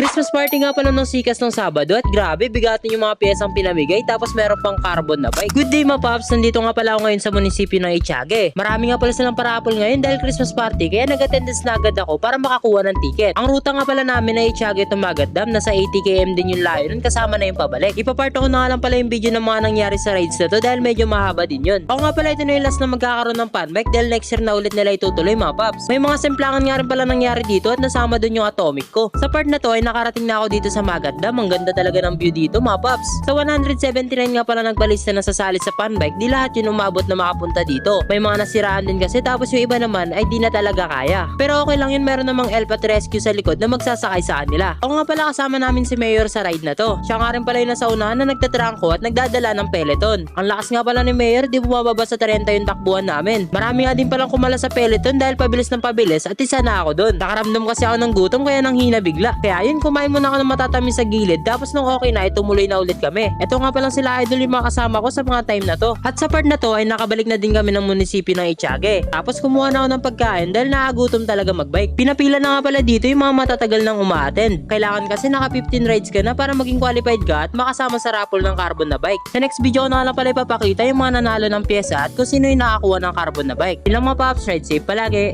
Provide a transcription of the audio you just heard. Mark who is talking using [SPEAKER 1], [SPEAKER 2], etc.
[SPEAKER 1] Christmas party nga pala nung sikas ng Sabado at grabe, bigatin yung mga piyesang pinamigay tapos meron pang carbon na bike. Good day mga paps, nandito nga pala ako ngayon sa munisipyo ng Itiage. Marami nga pala silang parapol ngayon dahil Christmas party kaya nag-attendance na agad ako para makakuha ng ticket. Ang ruta nga pala namin na Itiage to Magat Dam, nasa 80 km din yung layo nun kasama na yung pabalik. Ipapart ko na nga lang pala yung video ng mga nangyari sa rides na to dahil medyo mahaba din yun. Ako nga pala ito na yung last na magkakaroon ng fan bike dahil next year na ulit nila itutuloy mga paps. May mga semplangan nga rin pala nangyari dito at nasama dun yung atomic ko. Sa part na to ay nakarating na ako dito sa Magat Dam. Ang ganda talaga ng view dito mga paps. Sa 179 nga pala nagbalista na sasali sa fan bike, di lahat yun umabot na makapunta dito. May mga nasiraan din kasi tapos yung iba naman ay di na talaga kaya. Pero okay lang yun meron namang Elpat Rescue sa likod na magsasakay sa kanila. Ako nga pala kasama namin si Mayor sa ride na to. Siya nga rin pala yung nasa unahan na nagtatrangko at nagdadala ng peloton. Ang lakas nga pala ni Mayor, di bumababa sa 30 yung takbuhan namin. Marami nga din palang kumala sa peloton dahil pabilis ng pabilis at isa na ako doon. Nakaramdam kasi ako ng gutom kaya nang hina bigla. Kaya yun, kumain muna ako ng matatamis sa gilid tapos nung okay na, ay tumuloy na ulit kami. Ito nga palang sila idol yung mga kasama ko sa mga time na to. At sa part na to ay nakabalik na din kami ng munisipyo ng Itiage. Tapos kumuha na ako ng pagkain dahil naagutom talaga magbike. Pinapila na nga pala dito yung mga matatagal nang uma-attend. Kailangan kasi naka 15 rides ka na para maging qualified ka at makasama sa raffle ng carbon na bike. Sa next video ko na lang pala ipapakita yung mga nanalo ng pyesa at kung sino yung nakakuha ng carbon na bike. Ilang mga paps ride safe palagi.